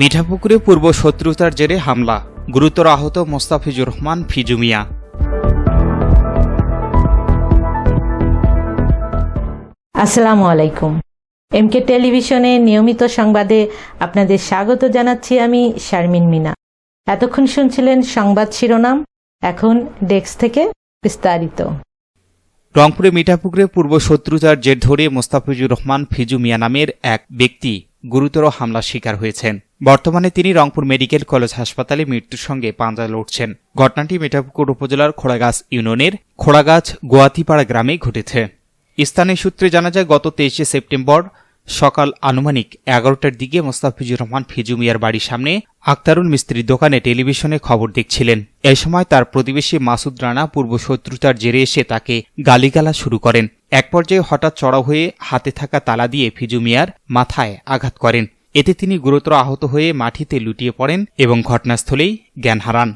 মিঠাপুকুরে পূর্ব শত্রুতার জেরে হামলা। গুরুতর আহত মোস্তাফিজুর রহমান ফিজুমিয়া আসসালামু আলাইকুম। এমকে টেলিভিশনে নিয়মিত সংবাদে আপনাদের স্বাগত জানাচ্ছি আমি শারমিন মিনা। এতক্ষণ শুনছিলেন সংবাদ শিরোনাম এখন ডেস্ক থেকে বিস্তারিত। রংপুরে মিঠাপুকুরে পূর্ব শত্রুতার জের ধরে মোস্তাফিজুর রহমান ফিজু মিয়া নামের এক ব্যক্তি। গুরুতর হামলার শিকার হয়েছেন। বর্তমানে তিনি রংপুর মেডিকেল কলেজ হাসপাতালে মৃত্যুর সঙ্গে পাঞ্জা লড়ছেন। ঘটনাটি মেটাপুকুর উপজেলার খোড়াগাছ ইউনিয়নের খোড়াগাছ গোয়াতিপাড়া গ্রামে ঘটেছে। স্থানীয় সূত্রে জানা যায়, গত তেইশে সেপ্টেম্বর সকাল আনুমানিক এগারোটার দিকে মোস্তাফিজুর রহমান ফিজু মিয়ার বাড়ির সামনে আক্তারুল মিস্ত্রির দোকানে টেলিভিশনে খবর দেখছিলেন। এ সময় তার প্রতিবেশী মাসুদ রানা পূর্ব শত্রুতার জেরে এসে তাকে গালিগালা শুরু করেন। এক পর্যায়ে হঠাৎ চড়াও হয়ে হাতে থাকা তালা দিয়ে ফিজু মিয়ার মাথায় আঘাত করেন। এতে তিনি গুরুতর আহত হয়ে মাটিতে লুটিয়ে পড়েন এবং ঘটনাস্থলেই জ্ঞান হারান।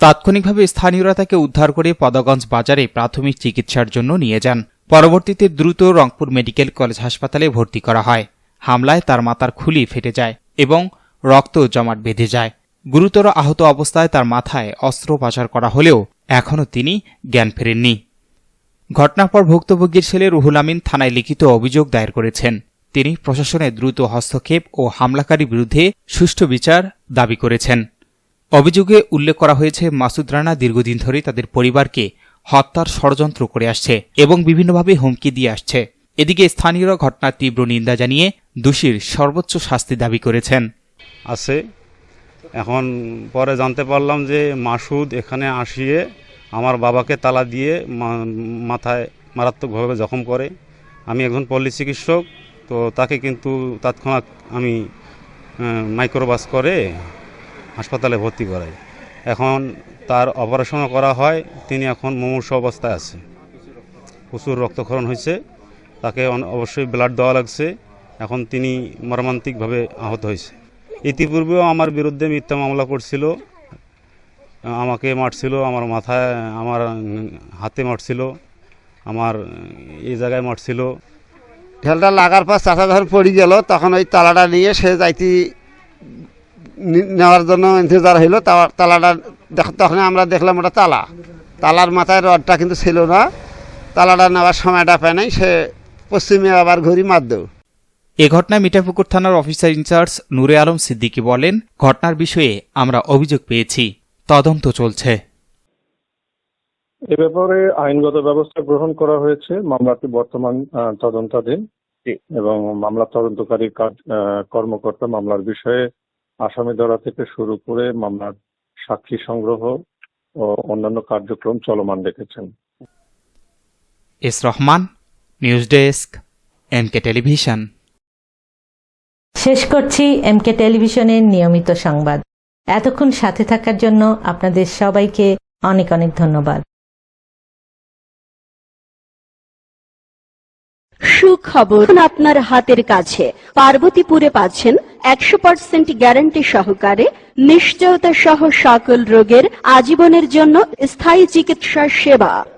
তাৎক্ষণিকভাবে স্থানীয়রা তাকে উদ্ধার করে পদগঞ্জ বাজারে প্রাথমিক চিকিৎসার জন্য নিয়ে যান। পরবর্তীতে দ্রুত রংপুর মেডিকেল কলেজ হাসপাতালে ভর্তি করা হয়। হামলায় তার মাথার খুলি ফেটে যায় এবং রক্ত জমাট বেঁধে যায়। গুরুতর আহত অবস্থায় তার মাথায় অস্ত্রোপচার করা হলেও এখনও তিনি জ্ঞান ফেরেননি। ঘটনার পর ভুক্তভোগীর ছেলে রুহুল আমিন থানায় লিখিত অভিযোগ দায়ের করেছেন। তিনি প্রশাসনের দ্রুত হস্তক্ষেপ ও হামলাকারী বিরুদ্ধে সুষ্ঠু বিচার দাবি করেছেন। অভিযোগে উল্লেখ করা হয়েছে, মাসুদ রানা দীর্ঘদিন ধরে তাদের পরিবারকে হত্যার ষড়যন্ত্র করে আসছে এবং বিভিন্নভাবে হুমকি দিয়ে আসছে। এদিকে স্থানীয়রা ঘটনার তীব্র নিন্দা জানিয়ে দোষীর সর্বোচ্চ শাস্তি দাবি করেছেন। আছে। এখন পরে জানতে পারলাম যে মাসুদ এখানে আসিয়ে আমার বাবাকে তালা দিয়ে মাথায় মারাত্মকভাবে জখম করে। আমি একজন পল্লী চিকিৎসক, তো তাকে কিন্তু তৎক্ষণাৎ আমি মাইক্রোবাস করে হাসপাতালে ভর্তি করাই। এখন তার অপারেশনও করা হয়, তিনি এখন মুমূর্ষ অবস্থায় আছে। প্রচুর রক্তক্ষরণ হয়েছে, তাকে অবশ্যই ব্লাড দেওয়া লাগছে। এখন তিনি মর্মান্তিকভাবে আহত হয়েছে। ইতিপূর্বেও আমার বিরুদ্ধে মিথ্যা মামলা করছিল, আমাকে মারছিল, আমার মাথায়, আমার হাতে মারছিল, আমার এই জায়গায় মারছিল। ঢেলটা লাগার পর চাষা যখন পড়ে গেল, তখন ওই তালাটা নিয়ে সে যাইতি নেওয়ার জন্য ইন্তজার হইল তালাটা দেখ- তখন আমরা দেখলাম ওটা তালা। তালার মাথায় রডটা কিন্তু ছিল না। তালাটা নেওয়ার সময়টা পায় নাই সে পশ্চিমে আবার ঘুরি মার দেও এ ঘটনায় মিঠাপুকুর থানার অফিসার ইনচার্জ নুরে আলম সিদ্দিকী বলেন ঘটনার বিষয়ে আমরা অভিযোগ পেয়েছি। তদন্ত চলছে। এ ব্যাপারে আইনগত ব্যবস্থা গ্রহণ করা হয়েছে। মামলাটি বর্তমান তদন্তাধীন। এবং মামলা তদন্তকারী কাজ- কর্মকর্তা মামলার বিষয়ে আসামি ধরা থেকে শুরু করে মামলার সাক্ষী সংগ্রহ ও অন্যান্য কার্যক্রম চলমান রেখেছেন। S Rahman news desk MK television. শেষ করছি এমকে টেলিভিশনের নিয়মিত সংবাদ। এতক্ষণ সাথে থাকার জন্য আপনাদের সবাইকে অনেক অনেক ধন্যবাদ। সুখবর। আপনার হাতের কাছে। পার্বতীপুরে পাচ্ছেন একশো পার্সেন্ট গ্যারান্টি সহকারে নিশ্চয়তা সহ সকল রোগের আজীবনের জন্য স্থায়ী চিকিৎসা সেবা।